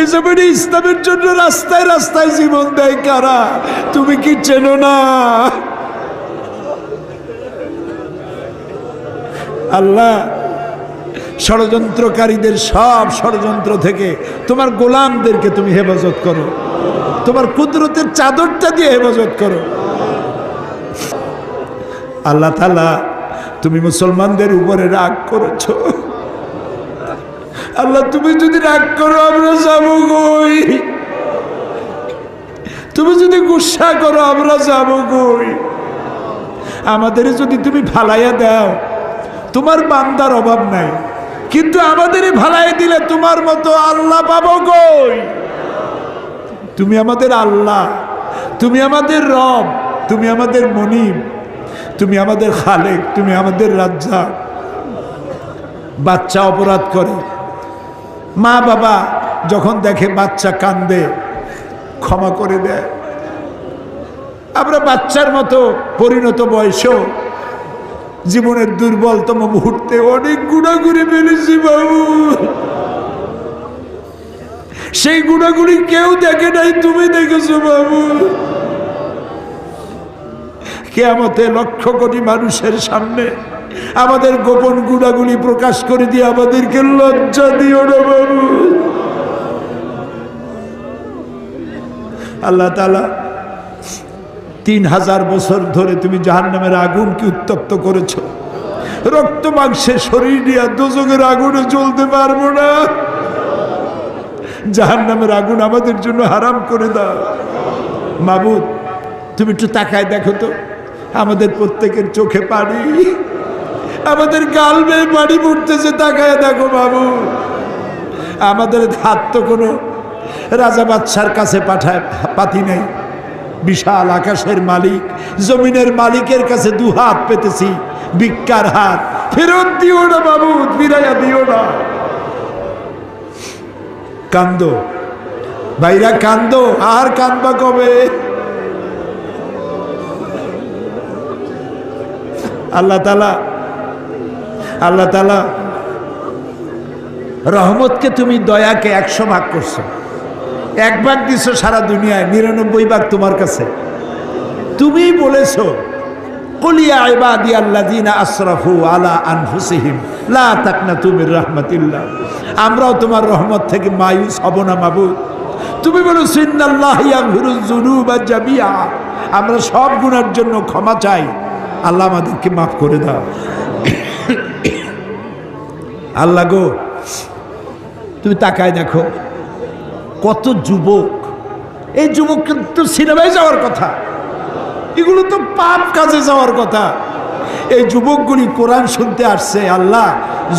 এ জমিনে ইসলামের জন্য রাস্তায় রাস্তায় জীবন দেয় কারা? তুমি কি চেনো না? আল্লাহ, ষড়যন্ত্রকারীদের সব ষড়যন্ত্র থেকে তোমার গোলামদেরকে তুমি হেফাজত করো। তোমার কুদরতের চাদরটা দিয়ে হেফাজত করো। আল্লাহ তালা তুমি মুসলমানদের উপরে রাগ করেছ। আল্লাহ, তুমি যদি রাগ করো, আমরা যাব কই? তুমি যদি গুসা করো, আমরা যাব কই? আমাদের যদি তুমি ফালাইয়া দাও, তোমার বান্দার অভাব নাই। কিন্তু আমাদেরই ভালাই দিলে তোমার মতো আল্লাহ পাবো কই? তুমি আমাদের আল্লাহ, তুমি আমাদের রব, তুমি আমাদের মনিব, তুমি আমাদের খালেক, তুমি আমাদের রাজ্জাক। বাচ্চা অপরাধ করে। মা বাবা যখন দেখে বাচ্চা কান্দে, ক্ষমা করে দেয়। আমরা বাচ্চার মতো পরিণত বয়সেও জীবনের দুর্বলতম মুহূর্তে অনেক গুণাগুড়ি ফেলেছি বাবু। সেই গুণাগুলি কেউ দেখে নাই, তুমি দেখেছ বাবু। কেয়ামতে লক্ষ কোটি মানুষের সামনে আমাদের গোপন গুণাগুলি প্রকাশ করে দিয়ে আমাদেরকে লজ্জা দিও না বাবু। আল্লাহ তালা তিন হাজার বছর ধরে তুমি জাহান নামের আগুনকে উত্তপ্ত করেছ। রক্ত মাংসের শরীর নিয়ে দোজকের আগুনে জ্বলতে পারব না। জাহান নামের আগুন আমাদের জন্য হারাম করে দাও। মাবুদ, তুমি একটু তাকায় দেখো তো। আমাদের প্রত্যেকের চোখে পানি। আমাদের গাল বেয়ে পানি পড়তেছে, তাকায় দেখো বাবু। আমাদের হাত তো কোনো। রাজা বাদশার কাছে পাঠায়, পাতি নেই। বিশাল আকাশের মালিক, জমিনের মালিকের কাছে দু হাত পেতেছি, ভিক্ষার হাত। ফেরত দিও না বাবু, ফিরাইয়া দিও না। কান্দ। ভাইরা, কান্দ। আর কান্দবা কবে? আল্লাহ তালা আল্লাহ তালা রহমতকে তুমি দয়াকে একশো ভাগ করছ। এক ভাগ দিছো সারা দুনিয়ায়, নিরানব্বই ভাগ তোমার কাছে। তুমি বলেছ কলিয়া ইবাদি আল্লাযিনা আসরাফু আলা আনফুসিহিম, লা তাকনাতু আমরাও তোমার রহমত থেকে মায়ুস হব না মাবুদ। তুমি বলো সিন্নাল্লাহ ইয়াগফিরুয যুনুবা জামিআ। আমরা সব গুনার জন্য ক্ষমা চাই। আল্লাহ আমাদেরকে মাফ করে দাও। আল্লাহ গো, তুমি তাকায় দেখো, কত যুবক। এই যুবক কিন্তু সিনেমায় যাওয়ার কথা, এগুলো তো পাপ কাজে যাওয়ার কথা। এই যুবকগুলি কোরআন শুনতে আসছে, আল্লাহ,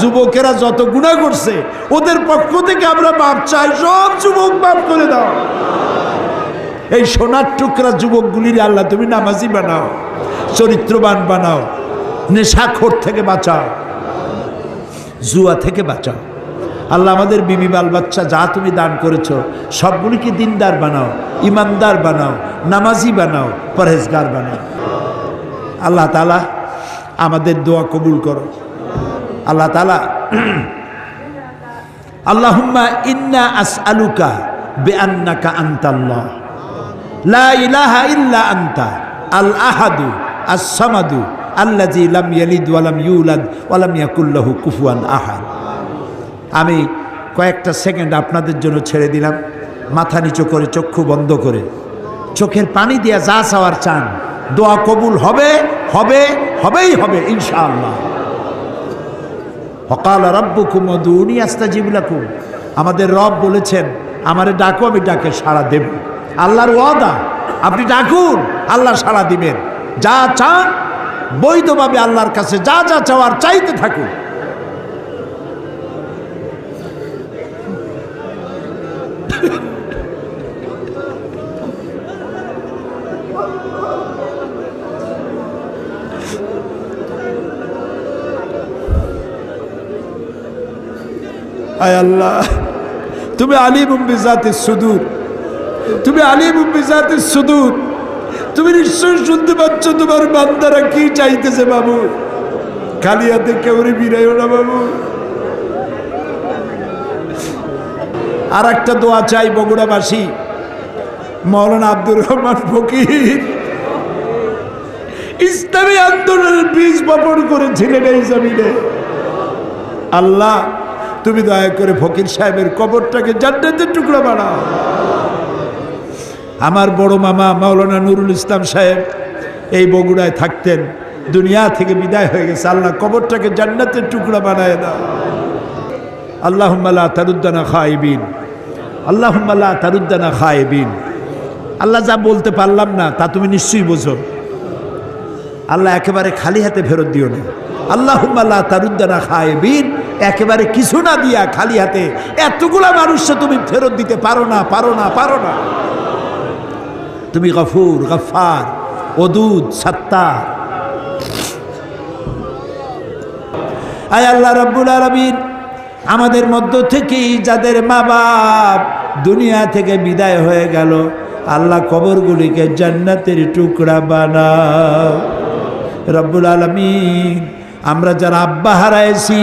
যুবকেরা যত গুণা করছে, ওদের পক্ষ থেকে আমরা বাপ চাই, সব যুবক বাপ করে দাও। এই সোনার টুকরা যুবকগুলির আল্লাহ, তুমি নামাজি বানাও, চরিত্রবান বানাও, নেশাখোর থেকে বাঁচাও। জুয়া থেকে বাঁচাও। আল্লাহ আমাদের বিবি বাল বাচ্চা যা তুমি দান করেছ, সবগুলিকে দিনদার বানাও, ইমানদার বানাও, নামাজি বানাও, পরহেজগার বানাও। আল্লাহ তালা আমাদের দোয়া কবুল করো। আল্লাহ তালা আল্লাহুম্মা ইন্না আস আলুকা বে আন্নাকা আন্তাল্লাহ। লা ইলাহা ইল্লা আন্তা। আল আহাদু, আস সামাদু। আল্লাজি লাম ইয়ালিদ ওয়ালাম ইউলাদ ওয়ালাম ইয়াকুল্লাহু কুফুয়ান আহাদ। আমি কয়েকটা সেকেন্ড আপনাদের জন্য ছেড়ে দিলাম। মাথা নিচু করে, চক্ষু বন্ধ করে। চোখের পানি দিয়া যা চাওয়ার চান। দোয়া কবুল হবে হবে, হবেই হবে, ইনশাআল্লাহ। হকাল রব্বুকুম দুনি আস্তাজিব লাকুম। আমাদের রব বলেছেন, আমারে ডাকো, আমি ডাকে সাড়া দেব। আল্লাহর ওয়াদা, আপনি ডাকুন, আল্লাহ সাড়া দিবেন। যা চান বৈধভাবে আল্লাহর কাছে যা যা চাওয়ার চাইতে আয় আল্লাহ, তুমি আলিম বিজাতে সুদূর। তুমি আলিম বিজাতে সুদূর। তুমি নিশ্চয় শুনতে পাচ্ছ তোমার বান্দারা কি চাইতেছে, বাবু? খালি হাতে কেউরে বিরাইও না, বাবু। আর একটা দোয়া চাই বগুড়াবাসী। মৌলানা আব্দুর রহমান ফকির। ইসলামী আন্দোলনের বীজ বপন করেছিলেন এই জমিনে। আল্লাহ, তুমি দয়া করে ফকির সাহেবের কবরটাকে জান্নাতের টুকরা বানাও। আমার বড় মামা মাওলানা নুরুল ইসলাম সাহেব এই বগুড়ায় থাকতেন। দুনিয়া থেকে বিদায় হয়ে গেছে। আল্লাহ কবরটাকে জান্নাতের টুকরা বানায় দাও। আল্লাহ তারুদ্দানা খাইবিন আল্লাহ তারুদ্দানা খাইবিন আল্লাহ যা বলতে পারলাম না, তা তুমি নিশ্চয়ই বোঝো। আল্লাহ একেবারে খালি হাতে ফেরত দিও না। আল্লাহ তারুদ্দানা খায়বিন। একেবারে কিছু না দিয়া খালি হাতে এতগুলা মানুষকে তুমি ফেরত দিতে পারো না পারো না পারো না। তুমি গফুর গফার ওদুদ, সত্তার। আয় আল্লাহ রব্বুল আলমিন, আমাদের মধ্য থেকেই যাদের মা বাপ দুনিয়া থেকে বিদায় হয়ে গেল, আল্লাহ কবরগুলিকে জান্নাতের টুকরা বানাও। রব্বুল আলমিন, আমরা যারা আব্বা হারাইছি,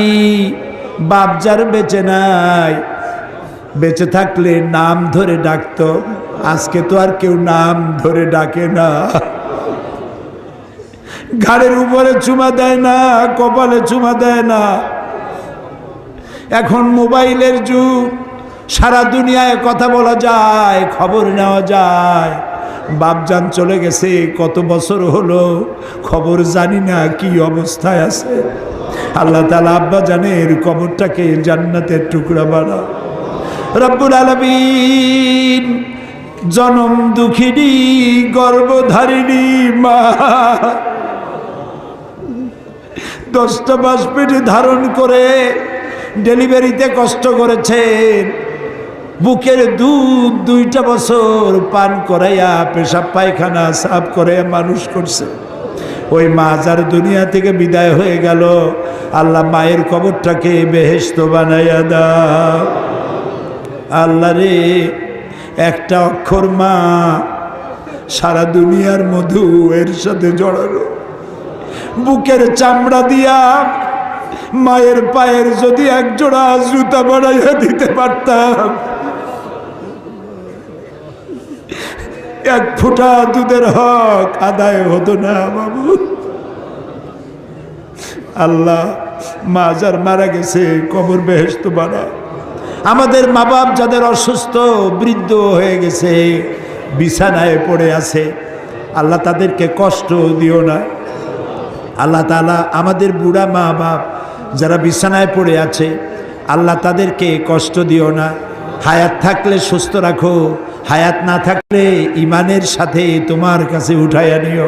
বাপ যার বেঁচে নাই, বেঁচে থাকলে নাম ধরে ডাকতো। আজকে তো আর কেউ নাম ধরে ডাকে না। ঘাড়ের উপরে চুমা দেয় না, কপালে চুমা দেয় না। এখন মোবাইলের যুগ, সারা দুনিয়ায় কথা বলা যায়, খবর নেওয়া যায়। বাপজান চলে গেছে, কত বছর হলো, খবর জানি না কি অবস্থায় আছে। আল্লাহ তালা আব্বা জানের কবরটাকে জান্নাতের টুকরা বানা। রব্বুল আলমিন জনম দুঃখিনী, গর্ভধারিণী মা। দশটা মাস পেটে ধারণ করে ডেলিভারিতে কষ্ট করেছেন। বুকের দুধ দুইটা বছর পান করাইয়া পেশাব পায়খানা, সাফ করাইয়া মানুষ করছে। ওই মা যার দুনিয়া থেকে বিদায় হয়ে গেল। আল্লাহ মায়ের কবরটাকে বেহেস্ত বানাইয়া দাও। আল্লাহ রে একটা অক্ষর মা সারা দুনিয়ার মধু এর সাথে জড়ানো বুকের চামড়া দিয়া মায়ের পায়ের যদি এক জোড়া জুতা বানাইয়া দিতে পারতাম। এক ফুটা দুধের হক আদায় হতো না বাবু। আল্লাহ মা যার মারা গেছে কবর বেহেস্ত বানা। আমাদের মা বাপ যাদের অসুস্থ, বৃদ্ধ হয়ে গেছে, বিছানায় পড়ে আছে, আল্লাহ তাদেরকে কষ্ট দিও না। আল্লাহ তালা আমাদের বুড়া মা বাপ যারা বিছানায় পড়ে আছে, আল্লাহ তাদেরকে কষ্ট দিও না। হায়াত থাকলে সুস্থ রাখো, হায়াত না থাকলে ইমানের সাথে তোমার কাছে উঠাইয়া নিও।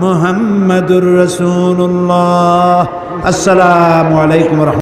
محمد رسول الله السلام عليكم ورحمة